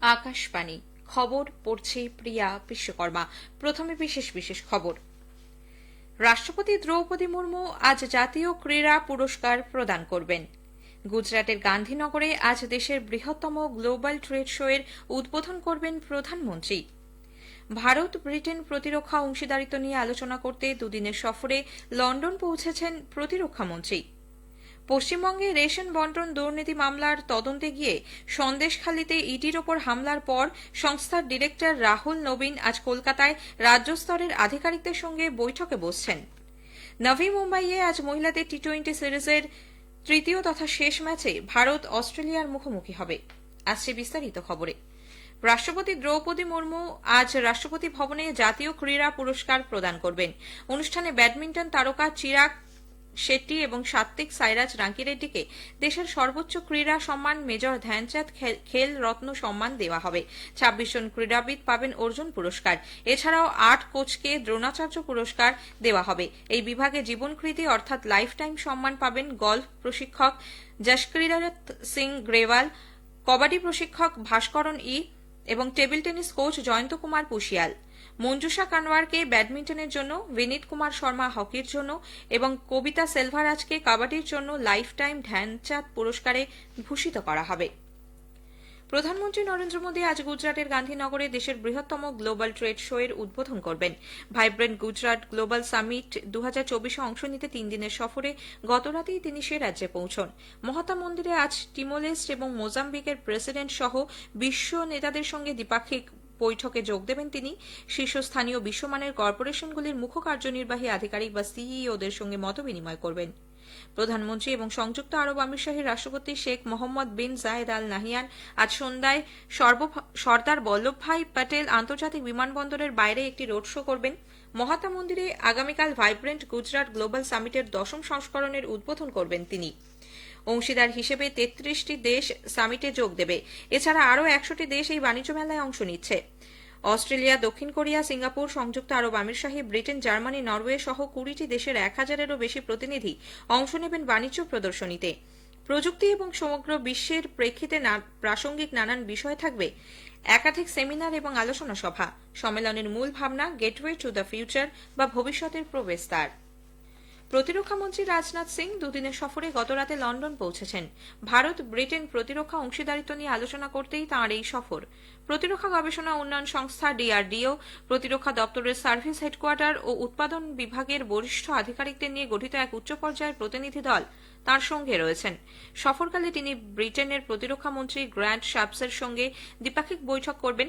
আকাশবাণী, খবর পড়ছে প্রিয়া বিশ্বকর্মা। প্রথমে বিশেষ বিশেষ খবর। রাষ্ট্রপতি দ্রৌপদী মুর্মু আজ জাতীয় ক্রীড়া পুরস্কার প্রদান করবেন। গুজরাটের গান্ধীনগরে আজ দেশের বৃহত্তম গ্লোবাল ট্রেড শো এর উদ্বোধন করবেন প্রধানমন্ত্রী। ভারত, ব্রিটেন প্রতিরক্ষা অংশীদারিত্ব নিয়ে আলোচনা করতে দুদিনের সফরে লন্ডন পৌঁছেছেন প্রতিরক্ষামন্ত্রী পশ্চিমবঙ্গে রেশন বন্টন দুর্নীতি মামলার তদন্তে গিয়ে সন্দেশখালীতে ইডির ওপর হামলার পর সংস্থার ডিরেক্টর রাহুল নবীন আজ কলকাতায় রাজ্যস্তরের আধিকারিকদের সঙ্গে বৈঠকে বসছেন। নভি মুম্বাইয়ে আজ মহিলাদের টি টোয়েন্টি সিরিজের তৃতীয় তথা শেষ ম্যাচে ভারত অস্ট্রেলিয়ার মুখোমুখি হবে। আসছে বিস্তারিত খবরে। রাষ্ট্রপতি দ্রৌপদী মুর্মু আজ রাষ্ট্রপতি ভবনে জাতীয় ক্রীড়া পুরস্কার প্রদান করবেন। অনুষ্ঠানে ব্যাডমিন্টন তারকা চিরাগ শেট্টি এবং সাত্বিক সাইরাজ রাঙ্কিরেড্ডিকে দেশের সর্বোচ্চ ক্রীড়া সম্মান মেজর ধ্যানচাঁদ খেল রত্ন সম্মান দেওয়া হবে। ছাব্বিশ জন ক্রীড়াবিদ পাবেন অর্জুন পুরস্কার। এছাড়াও আট কোচকে দ্রোণাচার্য পুরস্কার দেওয়া হবে। এই বিভাগে জীবনকৃতি অর্থাৎ লাইফ টাইম সম্মান পাবেন গল্ফ প্রশিক্ষক যশক্রীরত সিং গ্রেওয়াল, কবাডি প্রশিক্ষক ভাস্করণ ই এবং table tennis coach Jayanta Kumar Pushiyal, Manjusha কানওয়ারকে ব্যাডমিন্টনের জন্য, বিনীত কুমার শর্মা হকির জন্য এবং কবিতা সেলভারাজকে কাবাডির জন্য লাইফ টাইম ধ্যানচাঁদ পুরস্কারে ভূষিত করা হবে। প্রধানমন্ত্রী নরেন্দ্র মোদী আজ গুজরাটের গান্ধীনগরে দেশের বৃহত্তম গ্লোবাল ট্রেড শো এর উদ্বোধন করবেন। ভাইব্রেন্ট গুজরাট গ্লোবাল সামিট দু হাজার চব্বিশে অংশ নিতে তিন দিনের সফরে গতরাতেই তিনি সে রাজ্যে পৌঁছন। মহাত্মা মন্দিরে আজ টিমোলেস্ট এবং মোজাম্বিকের প্রেসিডেন্ট সহ বিশ্ব নেতাদের সঙ্গে দ্বিপাক্ষিক বৈঠকে যোগ দেবেন তিনি। শীর্ষস্থানীয় বিশ্বমানের কর্পোরেশনগুলির মুখ্য কার্যনির্বাহী আধিকারিক বা সিইওদের সঙ্গে মতবিনিময় করবেন। প্রধানমন্ত্রী এবং সংযুক্ত আরব আমিরশাহীর রাষ্ট্রপতি শেখ মোহাম্মদ বিন জায়েদ আল নাহিয়ান আজ সন্ধ্যায় সর্দার বল্লভভাই প্যাটেল আন্তর্জাতিক বিমানবন্দরের বাইরে একটি রোড শো করবেন। মহাত্মা মন্দিরে আগামীকাল ভাইব্রেন্ট গুজরাট গ্লোবাল সামিটের দশম সংস্করণের উদ্বোধন করবেন তিনি। অংশীদার হিসেবে তেত্রিশটি দেশ সামিটে যোগ দেবে। এছাড়া আরও একশোটি দেশ এই বাণিজ্য মেলায় অংশ নিচ্ছে। অস্ট্রেলিয়া, দক্ষিণ কোরিয়া, সিঙ্গাপুর, সংযুক্ত আরব আমিরশাহী ব্রিটেন, জার্মানি, নরওয়ে সহ কুড়িটি দেশের এক হাজারেরও বেশি প্রতিনিধি অংশ নেবেন বাণিজ্য প্রদর্শনীতে। প্রযুক্তি এবং সমগ্র বিশ্বের প্রেক্ষিতে প্রাসঙ্গিক নানান বিষয় থাকবে। একাধিক সেমিনার এবং আলোচনা সভা। সম্মেলনের মূল ভাবনা, গেটওয়ে টু দ্য ফিউচার বা ভবিষ্যতের প্রবেশদ্বার। প্রতিরক্ষামন্ত্রী রাজনাথ সিং দুদিনের সফরে গতরাতে লন্ডন পৌঁছেছেন। ভারত, ব্রিটেন প্রতিরক্ষা অংশীদারিত্ব নিয়ে আলোচনা করতেই তাঁর এই সফর। প্রতিরক্ষা গবেষণা উন্নয়ন সংস্থা ডিআরডিও, প্রতিরক্ষা দপ্তরের সার্ভিস হেডকোয়ার্টার ও উৎপাদন বিভাগের বরিষ্ঠ আধিকারিকদের নিয়ে গঠিত এক উচ্চ পর্যায়ের প্রতিনিধি দল তার সঙ্গে রয়েছেন। সফরকালে তিনি ব্রিটেনের প্রতিরক্ষা মন্ত্রী গ্র্যান্ট শাপসের সঙ্গে দ্বিপাক্ষিক বৈঠক করবেন।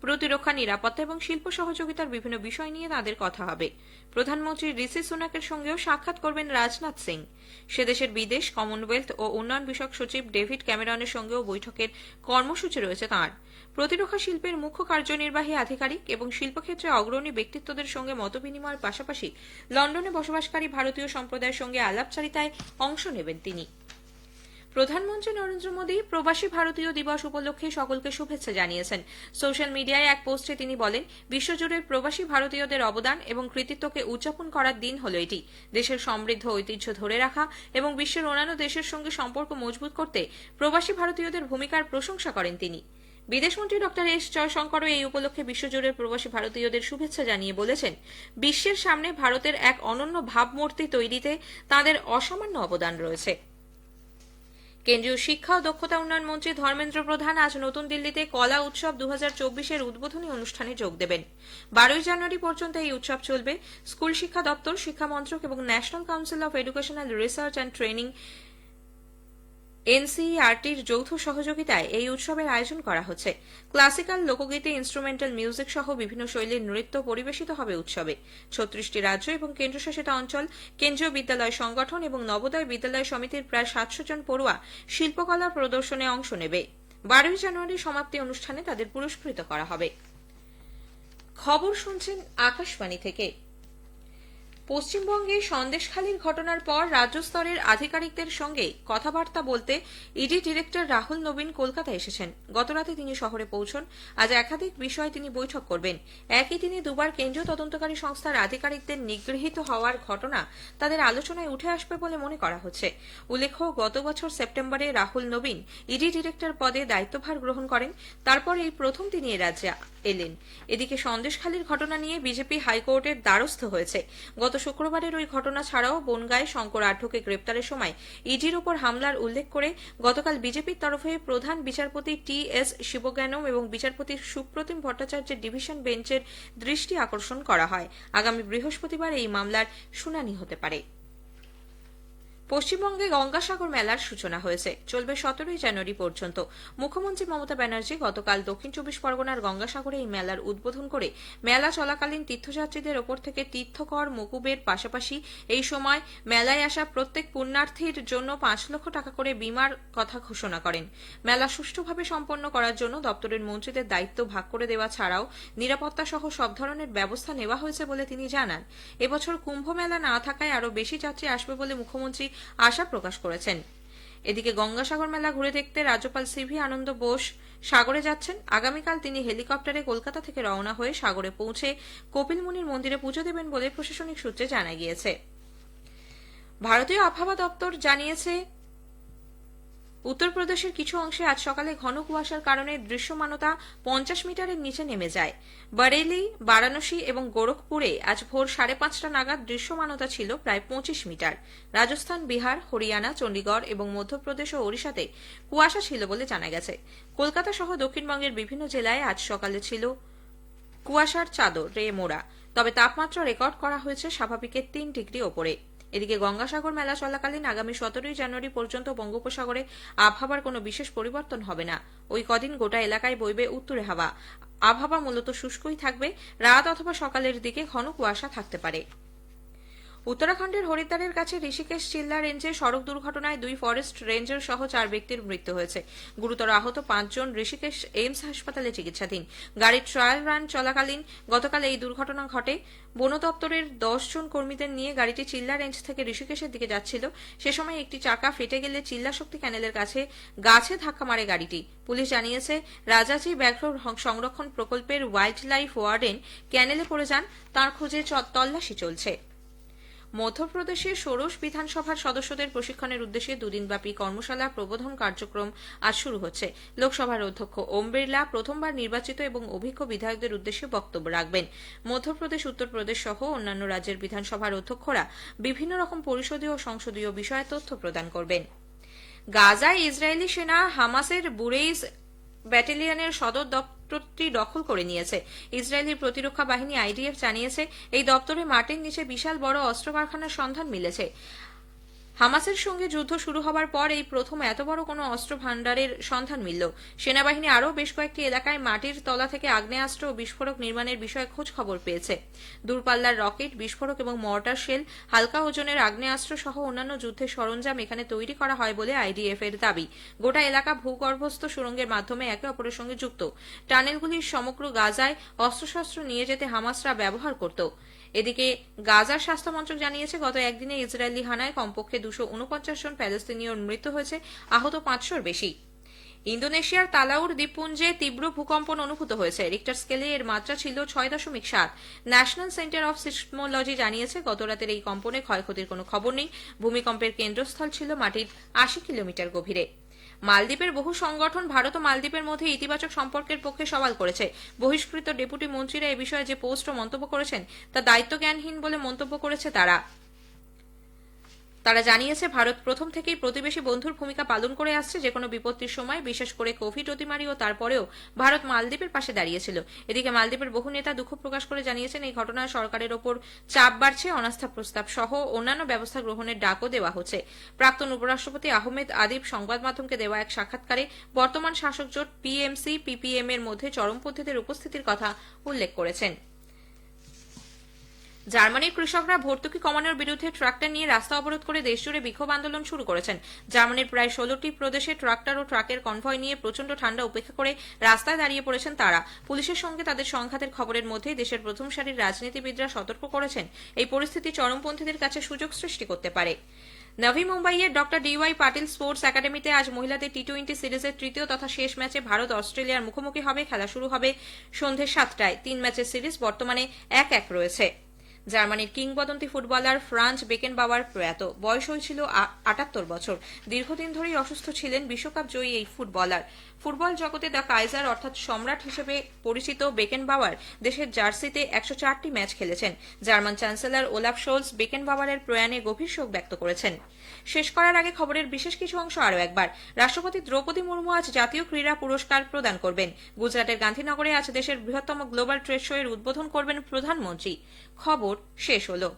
প্রতিরক্ষা, নিরাপত্তা এবং শিল্প সহযোগিতার বিভিন্ন বিষয় নিয়ে তাদের কথা হবে। প্রধানমন্ত্রী ঋষি সুনাকের সঙ্গেও সাক্ষাৎ করবেন রাজনাথ সিং। সে দেশের বিদেশ, কমনওয়েলথ ও উন্নয়ন বিষয়ক সচিব ডেভিড ক্যামেরনের সঙ্গেও বৈঠকের কর্মসূচি রয়েছে তাঁর। প্রতিরক্ষা শিল্পের মুখ্য কার্যনির্বাহী আধিকারিক এবং শিল্পক্ষেত্রে অগ্রণী ব্যক্তিত্বদের সঙ্গে মতবিনিময়ের পাশাপাশি লন্ডনে বসবাসকারী ভারতীয় সম্প্রদায়ের সঙ্গে আলাপচারিতায় অংশ নেবেন তিনি। প্রধানমন্ত্রী নরেন্দ্র মোদী প্রবাসী ভারতীয় দিবস উপলক্ষে সকলকে শুভেচ্ছা জানিয়েছেন। সোশ্যাল মিডিয়ায় এক পোস্টে তিনি বলেন, বিশ্বজুড়ে প্রবাসী ভারতীয়দের অবদান এবং কৃতিত্বকে উদযাপন করার দিন হল এটি। দেশের সমৃদ্ধ ঐতিহ্য ধরে রাখা এবং বিশ্বের অন্যান্য দেশের সঙ্গে সম্পর্ক মজবুত করতে প্রবাসী ভারতীয়দের ভূমিকার প্রশংসা করেন তিনি। বিদেশমন্ত্রী ডক্টর এস জয়শঙ্করও এই উপলক্ষে বিশ্বজুড়ে প্রবাসী ভারতীয়দের শুভেচ্ছা জানিয়ে বলেছেন, বিশ্বের সামনে ভারতের এক অনন্য ভাবমূর্তি তৈরিতে তাদের অসামান্য অবদান রয়েছে। কেন্দ্রীয় শিক্ষা ও দক্ষতা উন্নয়ন মন্ত্রী ধর্মেন্দ্র প্রধান আজ নতুন দিল্লিতে কলা উৎসব দু হাজার চব্বিশের উদ্বোধনী অনুষ্ঠানে যোগ দেবেন। বারোই জানুয়ারি পর্যন্ত এই উৎসব চলবে। স্কুল শিক্ষা দপ্তর, শিক্ষা মন্ত্রক এবং national council of educational research and training এনসিইআরটির যৌথ সহযোগিতায় এই উৎসবের আয়োজন করা হচ্ছে। ক্লাসিক্যাল লোকগীতি, ইনস্ট্রুমেন্টাল মিউজিক সহ বিভিন্ন শৈলীর নৃত্য পরিবেশিত হবে উৎসবে। ছত্রিশটি রাজ্য এবং কেন্দ্রশাসিত অঞ্চল, কেন্দ্রীয় বিদ্যালয় সংগঠন এবং নবোদয় বিদ্যালয় সমিতির প্রায় সাতশো জন পড়ুয়া শিল্পকলা প্রদর্শনে অংশ নেবে। বারোই জানুয়ারি সমাপ্তি অনুষ্ঠানে তাদের পুরস্কৃত করা হবে। খবর শুনছেন আকাশবাণী থেকে। পশ্চিমবঙ্গে সন্দেশখালীর ঘটনার পর রাজ্য স্তরের আধিকারিকদের সঙ্গে কথাবার্তা বলতে ইডি ডিরেক্টর রাহুল নবীন কলকাতা এসেছেন। গতরাতে তিনি শহরে পৌঁছন। আজ একাধিক বিষয়ে তিনি বৈঠক করবেন। একই দিনে দুবার কেন্দ্রীয় তদন্তকারী সংস্থার আধিকারিকদের নিগৃহীত হওয়ার ঘটনা তাদের আলোচনায় উঠে আসবে বলে মনে করা হচ্ছে। উল্লেখ্য, গত বছর সেপ্টেম্বরে রাহুল নবীন ইডি ডিরেক্টর পদে দায়িত্বভার গ্রহণ করেন। তারপর এই প্রথম তিনি এ রাজ্যে এলেন। এদিকে সন্দেশখালীর ঘটনা নিয়ে বিজেপি হাইকোর্টের দ্বারস্থ হয়েছে। গত শুক্রবারের ওই ঘটনা ছাড়াও বনগায় শঙ্কর আঢ্যকে গ্রেপ্তারের সময় ইডির ওপর হামলার উল্লেখ করে গতকাল বিজেপির তরফে প্রধান বিচারপতি টি এস শিবজ্ঞানম এবং বিচারপতি সুপ্রতিম ভট্টাচার্যের ডিভিশন বেঞ্চের দৃষ্টি আকর্ষণ করা হয়। আগামী বৃহস্পতিবার এই মামলার শুনানি হতে পারে। পশ্চিমবঙ্গে গঙ্গাসাগর মেলার সূচনা হয়েছে। চলবে সতেরোই জানুয়ারি পর্যন্ত। মুখ্যমন্ত্রী মমতা ব্যানার্জি গতকাল দক্ষিণ চব্বিশ পরগনার গঙ্গাসাগরে এই মেলার উদ্বোধন করে মেলা চলাকালীন তীর্থযাত্রীদের ওপর থেকে তীর্থকর মকুবের পাশাপাশি এই সময় মেলায় আসা প্রত্যেক পুণ্যার্থীর জন্য পাঁচ লক্ষ টাকা করে বিমার কথা ঘোষণা করেন। মেলা সুষ্ঠুভাবে সম্পন্ন করার জন্য দপ্তরের মন্ত্রীদের দায়িত্ব ভাগ করে দেওয়া ছাড়াও নিরাপত্তা সহ সব ধরনের ব্যবস্থা নেওয়া হয়েছে বলে তিনি জানান। এবছর কুম্ভ মেলা না থাকায় আরও বেশি যাত্রী আসবে বলে মুখ্যমন্ত্রী আশা প্রকাশ করেছেন। এদিকে গঙ্গাসাগর মেলা ঘুরে দেখতে রাজ্যপাল সিভি আনন্দ বোস সাগরে যাচ্ছেন। আগামীকাল তিনি হেলিকপ্টারে কলকাতা থেকে রওনা হয়ে সাগরে পৌঁছে কপিলমুনির মন্দিরে পুজো দেবেন বলে প্রশাসনিক সূত্রে জানা গিয়েছে। ভারতীয় আবহাওয়া দপ্তর জানিয়েছে উত্তরপ্রদেশের কিছু অংশে আজ সকালে ঘন কুয়াশার কারণে দৃশ্যমানতা পঞ্চাশ মিটারের নিচে নেমে যায়। বারেলি বারাণসী এবং গোরখপুরে আজ ভোর সাড়ে পাঁচটা নাগাদ দৃশ্যমানতা ছিল প্রায় পঁচিশ মিটার। রাজস্থান, বিহার, হরিয়ানা, চণ্ডীগড় এবং মধ্যপ্রদেশ ও ওড়িশাতে কুয়াশা ছিল বলে জানা গেছে। কলকাতা সহ দক্ষিণবঙ্গের বিভিন্ন জেলায় আজ সকালে ছিল কুয়াশার চাদর, রে মোড়া। তবে তাপমাত্রা রেকর্ড করা হয়েছে স্বাভাবিকের তিন ডিগ্রি ওপরে। এদিকে গঙ্গাসাগর মেলা চলাকালীন আগামী সতেরোই জানুয়ারি পর্যন্ত বঙ্গোপসাগরে আবহাওয়ার কোনো বিশেষ পরিবর্তন হবে না। ওই কদিন গোটা এলাকায় বইবে উত্তরে হাওয়া। আবহাওয়া মূলত শুষ্কই থাকবে। রাত অথবা সকালের দিকে ঘন কুয়াশা থাকতে পারে। উত্তরাখণ্ডের হরিদ্বারের কাছে ঋষিকেশ চিল্লা রেঞ্জে সড়ক দুর্ঘটনায় দুই ফরেস্ট রেঞ্জার সহ চার ব্যক্তির মৃত্যু হয়েছে। গুরুতর আহত পাঁচজন ঋষিকেশ এইমস হাসপাতালে চিকিৎসাধীন। গাড়ির ট্রায়াল রান চলাকালীন গতকাল এই দুর্ঘটনা ঘটে। বন দপ্তরের দশজন কর্মীদের নিয়ে গাড়িটি চিল্লা রেঞ্জ থেকে ঋষিকেশের দিকে যাচ্ছিল। সে সময় একটি চাকা ফেটে গেলে চিল্লা শক্তি ক্যানেলের কাছে গাছে ধাক্কা মারে গাড়িটি। পুলিশ জানিয়েছে, রাজাজি ব্যাঘ্র সংরক্ষণ প্রকল্পের ওয়াইল্ড লাইফ ওয়ার্ডেন ক্যানেলে পড়ে যান। তার খোঁজে তল্লাশি চলছে। মধ্যপ্রদেশের ষোড়শ বিধানসভার সদস্যদের প্রশিক্ষণের উদ্দেশ্যে দুদিনব্যাপী কর্মশালা, প্রবোধন কার্যক্রম আজ শুরু হচ্ছে। লোকসভার অধ্যক্ষ ওম বিড়লা প্রথমবার নির্বাচিত এবং অভিজ্ঞ বিধায়কদের উদ্দেশ্যে বক্তব্য রাখবেন। মধ্যপ্রদেশ, উত্তরপ্রদেশ সহ অন্যান্য রাজ্যের বিধানসভার অধ্যক্ষরা বিভিন্ন রকম পরিষদীয় ও সংসদীয় বিষয়ে তথ্য প্রদান করবেন। গাজায় ইসরায়েলি সেনা হামাসের বুরেইস ব্যাটালিয়নের সদর দপ্তরটি দখল করে নিয়েছে। ইসরায়েলের প্রতিরক্ষা বাহিনী আইডিএফ জানিয়েছে, এই দপ্তরে মাটির নিচে বিশাল বড় অস্ত্র কারখানার সন্ধান মিলেছে। হামাসের সঙ্গে যুদ্ধ শুরু হবার পর এই প্রথম এত বড় কোনো অস্ত্র ভাণ্ডারের সন্ধান মিলল। সেনাবাহিনী আরও বেশ কয়েকটি এলাকায় মাটির তলা থেকে আগ্নেয়াস্ত্র ও বিস্ফোরক নির্মাণের বিষয়ে খোঁজ খবর পেয়েছে। দূরপাল্লার রকেট, বিস্ফোরক এবং মর্টার শেল, হালকা ওজনের আগ্নেয়াস্ত্র সহ অন্যান্য যুদ্ধের সরঞ্জাম এখানে তৈরি করা হয় বলে আইডিএফ এর দাবি। গোটা এলাকা ভূগর্ভস্থ সুড়ঙ্গের মাধ্যমে একে অপরের সঙ্গে যুক্ত। টানেলগুলির সমগ্র গাজায় অস্ত্রশস্ত্র নিয়ে যেতে হামাসরা ব্যবহার করত। এদিকে গাজার স্বাস্থ্য মন্ত্রক জানিয়েছে, গত একদিনে ইসরায়েলি হানায় কমপক্ষে দুশো উনপঞ্চাশ জন প্যালেস্তিনীয় মৃত্যু হয়েছে, আহত পাঁচশোর বেশি। ইন্দোনেশিয়ার তালাউর দ্বীপপুঞ্জে তীব্র ভূকম্পন অনুভূত হয়েছে। রিক্টার স্কেলে এর মাত্রা ছিল ছয় দশমিক সাত। ন্যাশনাল সেন্টার অফ সিসমোলজি জানিয়েছে গতরাতের এই কম্পনে ক্ষয়ক্ষতির কোনো খবর নেই। ভূমিকম্পের কেন্দ্রস্থল ছিল মাটির আশি কিলোমিটার গভীরে। মালদ্বীপের বহু সংগঠন ভারত ও মালদ্বীপের মধ্যে ইতিবাচক সম্পর্কের পক্ষে সওয়াল করেছে। বহিষ্কৃত ডেপুটি মন্ত্রীরা এ বিষয়ে যে পোস্ট ও মন্তব্য করেছেন, তা দায়িত্বজ্ঞানহীন বলে মন্তব্য করেছে তারা। তারা জানিয়েছে, ভারত প্রথম থেকেই প্রতিবেশী বন্ধুর ভূমিকা পালন করে আসছে যে কোনো বিপত্তির সময়, বিশেষ করে কোভিড অতিমারি ও তারপরেও ভারত মালদ্বীপের পাশে দাঁড়িয়েছিল। এদিকে মালদ্বীপের বহু নেতা দুঃখ প্রকাশ করে জানিয়েছেন, এই ঘটনায় সরকারের ওপর চাপ বাড়ছে, অনাস্থা প্রস্তাব সহ অন্যান্য ব্যবস্থা গ্রহণের ডাকও দেওয়া হচ্ছে। প্রাক্তন উপরাষ্ট্রপতি আহমেদ আদিব সংবাদ মাধ্যমকে দেওয়া এক সাক্ষাৎকারে বর্তমান শাসক জোট, পিএমসি, পিপিএম এর মধ্যে চরমপন্থীদের উপস্থিতির কথা উল্লেখ করেছেন। জার্মানির কৃষকরা ভর্তুকি কমানোর বিরুদ্ধে ট্রাক্টর নিয়ে রাস্তা অবরোধ করে দেশজুড়ে বিক্ষোভ আন্দোলন শুরু করেছেন। জার্মানির প্রায় ষোলোটি প্রদেশে ট্রাক্টর ও ট্রাকের কনভয় নিয়ে প্রচণ্ড ঠান্ডা উপেক্ষা করে রাস্তায় দাঁড়িয়ে পড়েছেন তারা। পুলিশের সঙ্গে তাদের সংঘাতের খবরের মধ্যেই দেশের প্রথম সারির রাজনীতিবিদরা সতর্ক করেছেন। এই পরিস্থিতি চরমপন্থীদের কাছে সুযোগ সৃষ্টি করতে পারে। নভি মুম্বাইয়ের ডক্টর ডিওয়াই পাটিল স্পোর্টস একাডেমিতে আজ মহিলাদের টি টোয়েন্টি সিরিজের তৃতীয় তথা শেষ ম্যাচে ভারত অস্ট্রেলিয়ার মুখোমুখি হবে, খেলা শুরু হবে সন্ধে সাতটায়। তিন ম্যাচের সিরিজ বর্তমানে এক এক রয়েছে। জার্মানির কিংবদন্তি ফুটবলার ফ্রান্স বেকেন বাওয়ার প্রয়াত। বয়স হয়েছিল আটাত্তর বছর। দীর্ঘদিন ধরেই অসুস্থ ছিলেন বিশ্বকাপ জয়ী এই ফুটবলার। ফুটবল জগতে দ্য কাইজার অর্থাৎ সম্রাট হিসেবে পরিচিত বেকেন বাওয়ার দেশের জার্সিতে একশো চারটি ম্যাচ খেলেছেন। German chancellor Olaf Scholz Becken বাওয়ারের প্রয়াণে গভীর শোক ব্যক্ত করেছেন। শেষ করার আগে খবরের বিশেষ কিছু অংশ আরও একবার। রাষ্ট্রপতি দ্রৌপদী মুর্মু আজ জাতীয় ক্রীড়া পুরস্কার প্রদান করবেন। গুজরাটের গান্ধীনগরে আজ দেশের বৃহত্তম গ্লোবাল ট্রেড শো এর উদ্বোধন করবেন প্রধানমন্ত্রী। খবর শেষ হলো।